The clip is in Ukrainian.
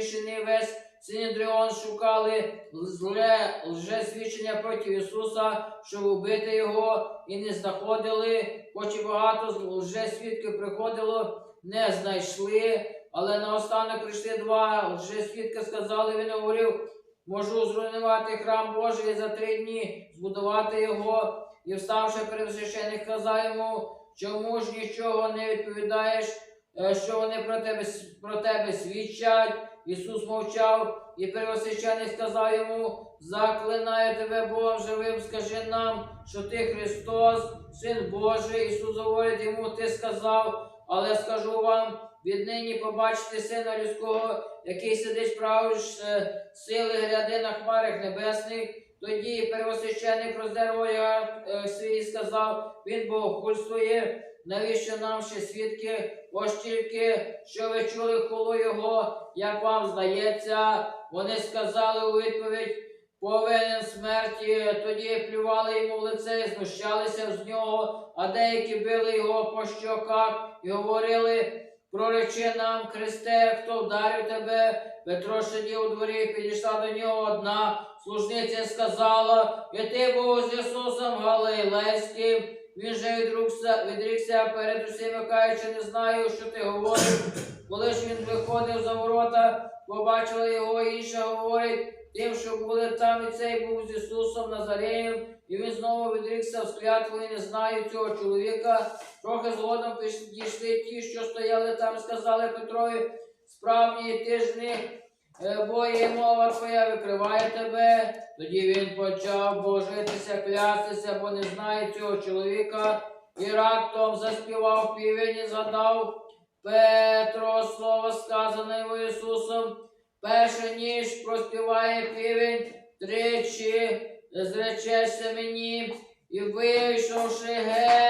старішини весь Синедріон шукали зле лжесвідчення проти Ісуса, щоб убити його, і не знаходили, хоч і багато лжесвідків приходило, не знайшли. Але наостанок прийшли два лжесвідки, сказали, він говорив, можу зруйнувати храм Божий за три дні, збудувати його. І вставши перед священник, сказав йому, чому ж нічого не відповідаєш, що вони про тебе, про тебе свідчать. Ісус мовчав, і первосвященик сказав йому, заклинаю тебе Богом живим, скажи нам, що ти Христос, Син Божий. Ісус говорить йому, ти сказав, але скажу вам, віднині побачите Сина Людського, який сидить правиш е, сили гляди на хмарах небесних. Тоді первосвященик роздер одяг, е, свій сказав, він богохульствує, навіщо нам ще свідки, ось тільки, що ви чули хулу його, як вам здається, вони сказали у відповідь, повинен смерті, тоді плювали йому в лице і знущалися з нього, а деякі били його по щоках і говорили, проречи нам, Христе, хто вдарив тебе, Петро сидів у дворі, підійшла до нього одна служниця сказала, і ти був з Ісусом Галилейським. Він же відрікся, відрікся перед усіма, кажучи, не знаю, що ти говориш. Коли ж він виходив за ворота, побачили його, інша говорить, тим, що були там, і цей був з Ісусом Назареєм, і він знову відрікся в клятву і не знаю цього чоловіка. Трохи згодом підійшли ті, що стояли там, і сказали Петрові, справді ти ж не Бо є мова твоя викриває тебе. Тоді він почав божитися, клястися, бо не знає цього чоловіка. І раптом заспівав півень і згадав Петро слово сказане Ісусом. Перше ніж проспіває півень тричі, зречешся мені, і вийшовши геть.